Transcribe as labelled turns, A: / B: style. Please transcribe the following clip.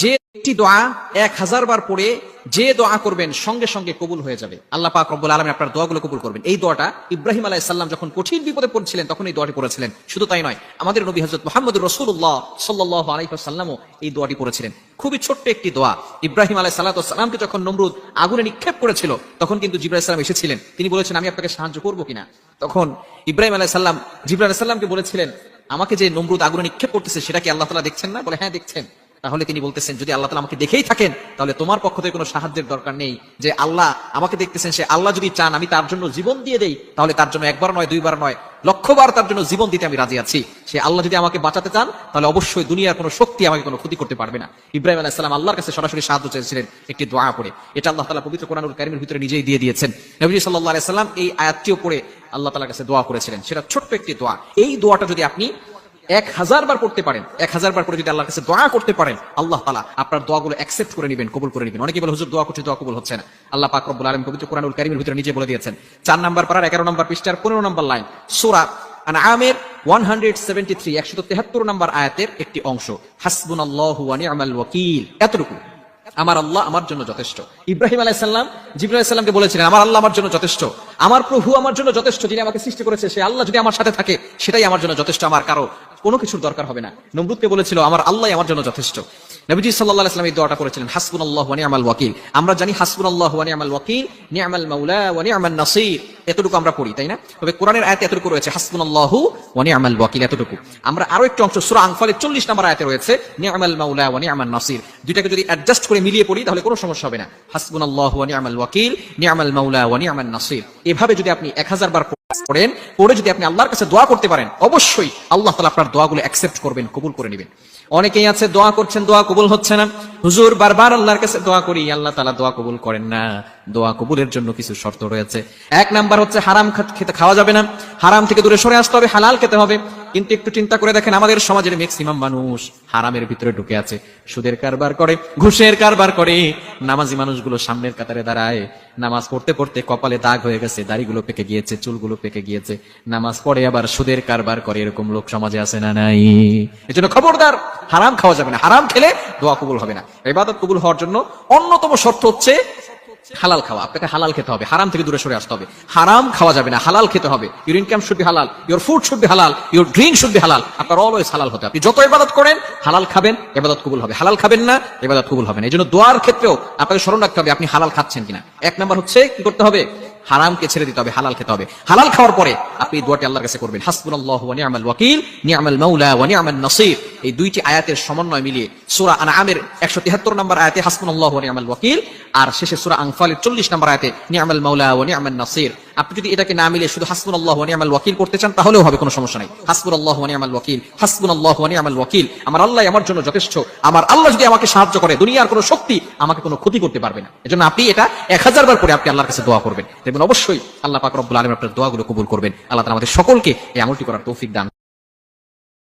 A: যে একটি দোয়া এক হাজার বার পড়ে যে দোয়া করবেন, সঙ্গে সঙ্গে কবুল হয়ে যাবে। আল্লাহ পাক রব্বুল আলমী আপনার দোয়াগুলো কবুল করবেন। এই দোয়াটা ইব্রাহিম আলাইহিস সাল্লাম যখন কঠিন বিপদে পড়ছিলেন, তখন এই দোয়াটি পড়েছিলেন। শুধু তাই নয়, আমাদের নবী হজরত মোহাম্মদ রসুল্লাহ সাল্লাহ আলাইসাল্লামও এই দোয়াটি পড়েছিলেন। খুবই ছোট্ট একটি দোয়া। ইব্রাহিম আলাই সাল্লাহামকে যখন নমরুদ আগুনে নিক্ষেপ করেছিল, তখন কিন্তু জিব্রাহ সাল্লাম এসেছিলেন। তিনি বলেছেন, আমি আপনাকে সাহায্য করব কিনা? তখন ইব্রাহিম আলাই সাল্লাম জিব্রাহ সাল্লামকে বলেছিলেন, আমাকে যে নমরুদ আগুনে নিক্ষেপ করতেছে, সেটা কি আল্লাহ তালা দেখছেন না? বলে হ্যাঁ দেখছেন। তাহলে তিনি বলতেছেন, যদি আল্লাহ তালা আমাকে দেখেই থাকেন, তাহলে তোমার পক্ষ থেকে কোনো সাহায্যের দরকার নেই যে আল্লাহ আমাকে দেখতেছেন, সে আল্লাহ যদি চান আমি তার জন্য জীবন দিয়ে দেই, তাহলে তার জন্য একবার নয়, দুইবার নয়, লক্ষবার তার জন্য জীবন দিতে আমি রাজি আছি। সে আল্লাহ যদি আমাকে বাঁচাতে চান, তাহলে অবশ্যই দুনিয়ার কোনো শক্তি আমাকে কোনো ক্ষতি করতে পারবে না। ইব্রাহিম আলাহ সাল্লাম আল্লাহর কাছে সরাসরি সাহায্য চেয়েছিলেন একটি দোয়া করে এটা আল্লাহ তালা পবিত্র কোরআনুল কারিমের ভিতরে নিজেই দিয়ে দিয়েছেন। নবী সাল্লাহ আলাইহি সাল্লাম এই আয়াতটিও পড়ে আল্লাহ তালার কাছে দোয়া করেছিলেন। সেটা ছোট্ট একটি দোয়া। এই দোয়াটা যদি আপনি এক হাজার বার পড়তে পারেন, এক হাজার বার করে যদি আল্লাহর কাছে দোয়া করতে পারেন, আল্লাহ তালা আপনার দোয়াগুলো অ্যাকসেপ্ট করে নেবেন, কবুল করে নেবেন। অনেকে বলে, হুজুর, দোয়া করছে দোয়া কবুল হচ্ছে না। আল্লাহ পাক রব্বুল আলম পবিত্র কোরআনুল কারিমের ভিতরে নিজে বলে দিয়েছেন। চার নাম্বার পারার এগারো নম্বর পৃষ্ঠার পনেরো নম্বর লাইন, সুরা আমের ওয়ান হান্ড্রেড সেভেন্টি থ্রি একশো তেহাত্তর নম্বর আয়াতের একটি অংশ। হাসবুন আল্লাহ ওয়ানিআমাল ওয়াকিল। এতটুকু। আমার আল্লাহ আমার জন্য যথেষ্ট। ইব্রাহিম আলাইসাল্লাম জিব্রাহ আলাইসাল্লামকে বলেছিলেন, আমার আল্লাহ আমার জন্য যথেষ্ট। আমার প্রভু আমার জন্য যথেষ্ট। যিনি আমাকে সৃষ্টি করেছে, সে আল্লাহ যদি আমার সাথে থাকে, সেটাই আমার জন্য যথেষ্ট। আমার কারও কোনো কিছুর দরকার হবে না। নমরুদকে বলেছিল, আমার আল্লাহ আমার জন্য যথেষ্ট। নবীজি সাল্লাহ আসলাম এই দোয়াটা করেছিলেন হাসবুন আল্লাহ ওয়ানি আমাল ওয়াকিল। আমরা জানি হাসবুন আল্লাহ ওয়ানি আমাল ওয়াকিল। নিয়ামাল মাউলা ওয়ানি আমাল নাসির। এতটুকু আমরা পড়ি, তাই না? তবে কোরআনের আয়াতে এতটুকু রয়েছে হাসবুন আল্লাহু ওয়ানি আমাল ওয়াকিল, এতটুকু। আমরা আরও একটু অংশ, সুরা আনফালের চল্লিশ নম্বর আয়াতে রয়েছে, নিয়ামাল মাউলা ওয়ানি আমাল নাসির। দুইটাকে যদি অ্যাডজাস্ট করে মিলিয়ে পড়ি, তাহলে কোনো সমস্যা হবে না। হাসবুন আল্লাহ ওয়ানি আমাল ওয়াকিল। নিয়ামাল মাউলা ওয়ানি আমাল নাসির। এভাবে যদি আপনি এক হাজার বার পড়েন পরে যদি আপনি আল্লাহর কাছে দোয়া করতে পারেন, অবশ্যই আল্লাহ তালা আপনার দোয়াগুলো অ্যাকসেপ্ট করবেন, কবুল করে নেবেন। অনেকেই আছে, দোয়া করছেন, দোয়া কবুল হচ্ছে না। হুজুর বারবার আল্লাহর কাছে দোয়া করি, আল্লাহ তালা দোয়া কবুল করেন না। দোয়া কবুলের জন্য কিছু শর্ত রয়েছে। এক নাম্বার হচ্ছে হারাম খেতে খাওয়া যাবে না। হারাম থেকে দূরে সরে আসতে হবে, হালাল খেতে হবে। কিন্তু একটু চিন্তা করে দেখেন, আমাদের সমাজের ম্যাক্সিমাম মানুষ হারামের ভিতরে ঢুকে আছে। সুদের কারবার করে, ঘুষের কারবার করে। নামাজি মানুষগুলো সামনের কাতারে দাঁড়ায়। নামাজ পড়তে পড়তে কপালে দাগ হয়ে গেছে, দাড়িগুলো পেকে গিয়েছে, চুলগুলো পেকে গিয়েছে। নামাজ পড়ে আবার সুদের কারবার করে, এরকম লোক সমাজে আছে না নাই? এজন্য খবরদার, হারাম খাওয়া যাবে না। হারাম খেলে দোয়া কবুল হবে না। ইবাদত কবুল হওয়ার জন্য অন্যতম শর্ত হচ্ছে হালাল খাওয়া, আপনাকে হালাল খেতে হবে, হারাম থেকে দূরে সরে আসতে হবে। হারাম খাওয়া যাবে না, হালাল খেতে হবে। ইউর ইনকাম শুড বি হালাল ইউর ফুড শুড বি হালাল ইউর ড্রিঙ্ক শুড বি হালাল আপনার অলওয়েজ হালাল হতে আপনি যত ইবাদত করেন, হালাল খাবেন এবাদত কবুল হবে। হালাল খাবেন না এবাদত কবুল হবে না। এই জন্য দোয়ার ক্ষেত্রেও আপনাকে স্মরণ রাখতে হবে আপনি হালাল খাচ্ছেন কিনা। এক নম্বর হচ্ছে কি করতে হবে? হারামকে ছেড়ে দিতে হবে, হালাল খেতে হবে। হালাল খাওয়ার পরে আপনি এই দোয়াটি আল্লাহর কাছে করবেন। হাসবুল্লাহ ওয়া ওয়াকিল, নিআমাল মাওলা ওয়া নি'মান নাসির। এই দুইটি আয়াতের সমন্বয় মিলিয়ে সূরা আনআমের 173 নম্বর আয়াতে হাসবুল্লাহ ওয়া ওয়াকিল, আর শেষে সূরা আনফালের 40 নম্বর আয়াতে নিআমাল মাওলা ওয়া নি'মান নাসির। আপনি যদি এটাকে না মিলে শুধু হাসবুল আল্লাহ ওয়ানি আমাল ওয়াকিল করতে চান, তাহলেও হবে কোনো সমস্যা নাই। হাসবুল আল্লাহ ওয়ানি আমাল ওয়াকিল হাসবুল আল্লাহ ওয়ানি আমাল ওয়াকিল। আমার আল্লাহ আমার জন্য যথেষ্ট। আমার আল্লাহ যদি আমাকে সাহায্য করে, দুনিয়ার কোনো শক্তি আমাকে কোনো ক্ষতি করতে পারবে না। এজন্য আপনি এটা 1000 বার করে আপনি আল্লাহর কাছে দোয়া করবেন। দেখবেন অবশ্যই আল্লাহ পাক রব্বুল আলামিন আপনার দোয়াগুলো কবুল করবেন। আল্লাহ আমাদের সকলকে এই আমলটি করার তৌফিক দান